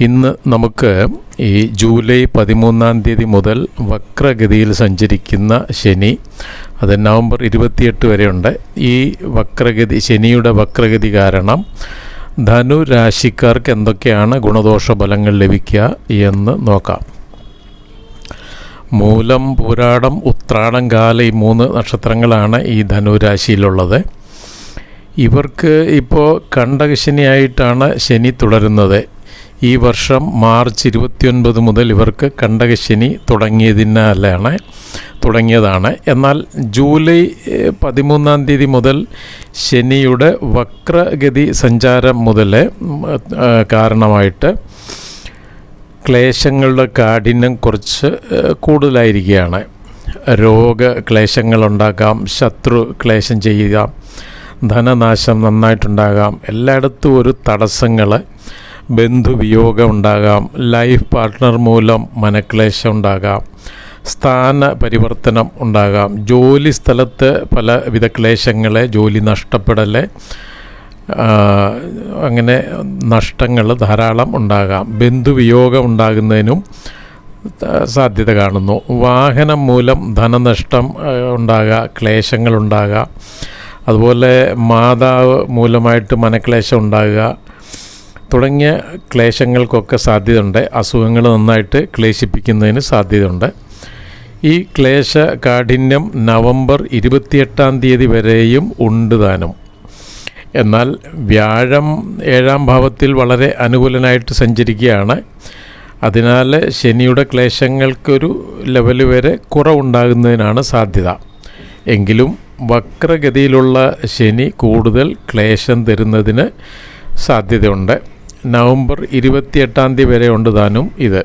ഇന്ന് നമുക്ക് ഈ ജൂലൈ പതിമൂന്നാം തീയതി മുതൽ വക്രഗതിയിൽ സഞ്ചരിക്കുന്ന ശനി അത് നവംബർ ഇരുപത്തിയെട്ട് വരെയുണ്ട്. ഈ വക്രഗതി ശനിയുടെ വക്രഗതി കാരണം ധനു രാശിക്കാർക്ക് എന്തൊക്കെയാണ് ഗുണദോഷ ഫലങ്ങൾ ലഭിക്കുക എന്ന് നോക്കാം. മൂലം പൂരാടം ഉത്രാടം കാല ഈ മൂന്ന് നക്ഷത്രങ്ങളാണ് ഈ ധനുരാശിയിലുള്ളത് ഇവർക്ക് ഇപ്പോൾ കണ്ടകശനിയായിട്ടാണ് ശനി തുടരുന്നത്. ഈ വർഷം മാർച്ച് ഇരുപത്തിയൊൻപത് മുതൽ ഇവർക്ക് കണ്ടകശനി തുടങ്ങിയതിനാലാണ് തുടങ്ങിയതാണ്. എന്നാൽ ജൂലൈ പതിമൂന്നാം തീയതി മുതൽ ശനിയുടെ വക്രഗതി സഞ്ചാരം മുതൽ കാരണമായിട്ട് ക്ലേശങ്ങളുടെ കാഠിന്യം കുറച്ച് കൂടുതലായിരിക്കുകയാണ്. രോഗ ക്ലേശങ്ങളുണ്ടാക്കാം ശത്രു ക്ലേശം ചെയ്യുക ധനനാശം നന്നായിട്ടുണ്ടാകാം എല്ലായിടത്തും ഒരു തടസ്സങ്ങൾ ബന്ധുവിയോഗം ഉണ്ടാകാം ലൈഫ് പാർട്ട്ണർ മൂലം മനക്ലേശം ഉണ്ടാകാം സ്ഥാന പരിവർത്തനം ഉണ്ടാകാം. ജോലി സ്ഥലത്ത് പലവിധ ക്ലേശങ്ങളെ ജോലി നഷ്ടപ്പെടൽ അങ്ങനെ നഷ്ടങ്ങൾ ധാരാളം ഉണ്ടാകാം. ബന്ധുവിയോഗം ഉണ്ടാകുന്നതിനും സാധ്യത കാണുന്നു. വാഹനം മൂലം ധനനഷ്ടം ഉണ്ടാകാം ഉണ്ടാകുക ക്ലേശങ്ങളുണ്ടാകുക അതുപോലെ മാതാവ് മൂലമായിട്ട് മനക്ലേശം ഉണ്ടാകുക തുടങ്ങിയ ക്ലേശങ്ങൾക്കൊക്കെ സാധ്യതയുണ്ട്. അസുഖങ്ങൾ നന്നായിട്ട് ക്ലേശിപ്പിക്കുന്നതിന് സാധ്യതയുണ്ട്. ഈ ക്ലേശ കാഠിന്യം നവംബർ ഇരുപത്തിയെട്ടാം തീയതി വരെയും ഉണ്ട് താനും. എന്നാൽ വ്യാഴം ഏഴാം ഭാവത്തിൽ വളരെ അനുകൂലനായിട്ട് സഞ്ചരിക്കുകയാണ്. അതിനാൽ ശനിയുടെ ക്ലേശങ്ങൾക്കൊരു ലെവൽ വരെ കുറവുണ്ടാകുന്നതിനാണ് സാധ്യത. എങ്കിലും വക്രഗതിയിലുള്ള ശനി കൂടുതൽ ക്ലേശം തരുന്നതിന് സാധ്യതയുണ്ട്. നവംബർ ഇരുപത്തിയെട്ടാം തീയതി വരെ ഉണ്ട് താനും ഇത്.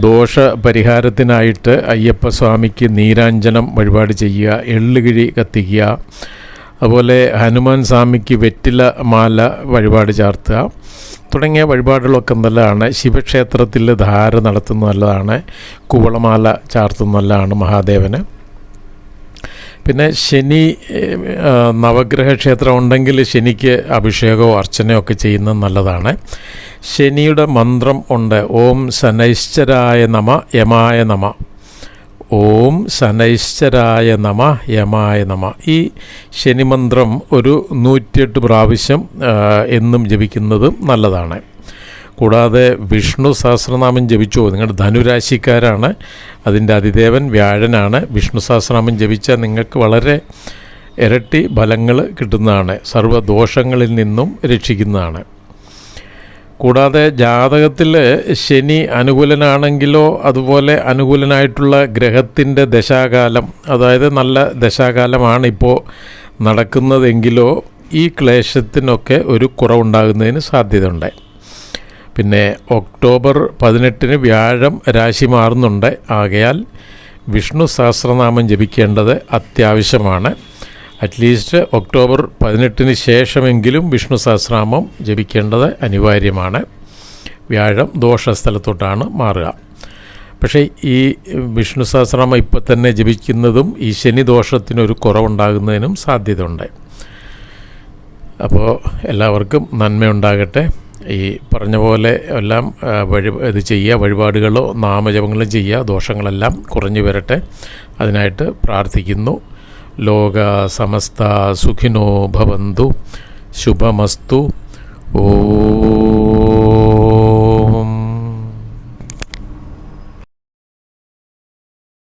ദോഷ പരിഹാരത്തിനായിട്ട് അയ്യപ്പസ്വാമിക്ക് നീരാഞ്ജനം വഴിപാട് ചെയ്യുക എള്ളുകിഴി കത്തിക്കുക അതുപോലെ ഹനുമാൻ സ്വാമിക്ക് വെറ്റില മാല വഴിപാട് ചാർത്തുക തുടങ്ങിയ വഴിപാടുകളൊക്കെ നല്ലതാണ്. ശിവക്ഷേത്രത്തിൽ ധാര നടത്തുന്നത് നല്ലതാണ്. കുവളമാല ചാർത്തുന്നത് നല്ലതാണ് മഹാദേവന്. പിന്നെ ശനി നവഗ്രഹ ക്ഷേത്രം ഉണ്ടെങ്കിൽ ശനിക്ക് അഭിഷേകവും അർച്ചനയോ ഒക്കെ ചെയ്യുന്നത് നല്ലതാണ്. ശനിയുടെ മന്ത്രം ഉണ്ട് ഓം ശനൈശ്ചരായ നമ യമായ നമ. ഓം ശനൈശ്ചരായ നമ യമായ നമ. ഈ ശനിമന്ത്രം ഒരു നൂറ്റിയെട്ട് പ്രാവശ്യം എന്നും ജപിക്കുന്നതും നല്ലതാണ്. കൂടാതെ വിഷ്ണു സഹസ്രനാമം ജപിച്ചോ. നിങ്ങളുടെ ധനുരാശിക്കാരാണ്. അതിന്റെ അതിദേവൻ വ്യാഴനാണ്. വിഷ്ണു സഹസ്രനാമം ജപിച്ചാൽ നിങ്ങൾക്ക് വളരെ ഇരട്ടി ഫലങ്ങൾ കിട്ടുന്നതാണ്. സർവദോഷങ്ങളിൽ നിന്നും രക്ഷിക്കുന്നതാണ്. കൂടാതെ ജാതകത്തിൽ ശനി അനുകൂലനാണെങ്കിലോ അതുപോലെ അനുകൂലനായിട്ടുള്ള ഗ്രഹത്തിന്റെ ദശാകാലം അതായത് നല്ല ദശാകാലമാണ് ഇപ്പോൾ നടക്കുന്നതെങ്കിലോ ഈ ക്ലേശത്തിനൊക്കെ ഒരു കുറവുണ്ടാകുന്നതിന് സാധ്യതയുണ്ട്. പിന്നെ ഒക്ടോബർ പതിനെട്ടിന് വ്യാഴം രാശി മാറുന്നുണ്ട്. ആകയാൽ വിഷ്ണു സഹസ്രനാമം ജപിക്കേണ്ടത് അത്യാവശ്യമാണ്. അറ്റ്ലീസ്റ്റ് ഒക്ടോബർ പതിനെട്ടിന് ശേഷമെങ്കിലും വിഷ്ണു സഹസ്രനാമം ജപിക്കേണ്ടത് അനിവാര്യമാണ്. വ്യാഴം ദോഷസ്ഥലത്തോട്ടാണ് മാറുക. പക്ഷേ ഈ വിഷ്ണു സഹസ്രനാമം ഇപ്പം തന്നെ ജപിക്കുന്നതും ഈ ശനി ദോഷത്തിനൊരു കുറവുണ്ടാകുന്നതിനും സാധ്യതയുണ്ട്. അപ്പോൾ എല്ലാവർക്കും നന്മയുണ്ടാകട്ടെ. ഈ പറഞ്ഞ പോലെ എല്ലാം വഴി ഇത് ചെയ്യുക വഴിപാടുകളോ നാമജപങ്ങളും ചെയ്യുക ദോഷങ്ങളെല്ലാം കുറഞ്ഞു വരട്ടെ. അതിനായിട്ട് പ്രാർത്ഥിക്കുന്നു. ലോക സമസ്ത സുഖിനോ ഭവന്തു. ശുഭമസ്തു. ഓ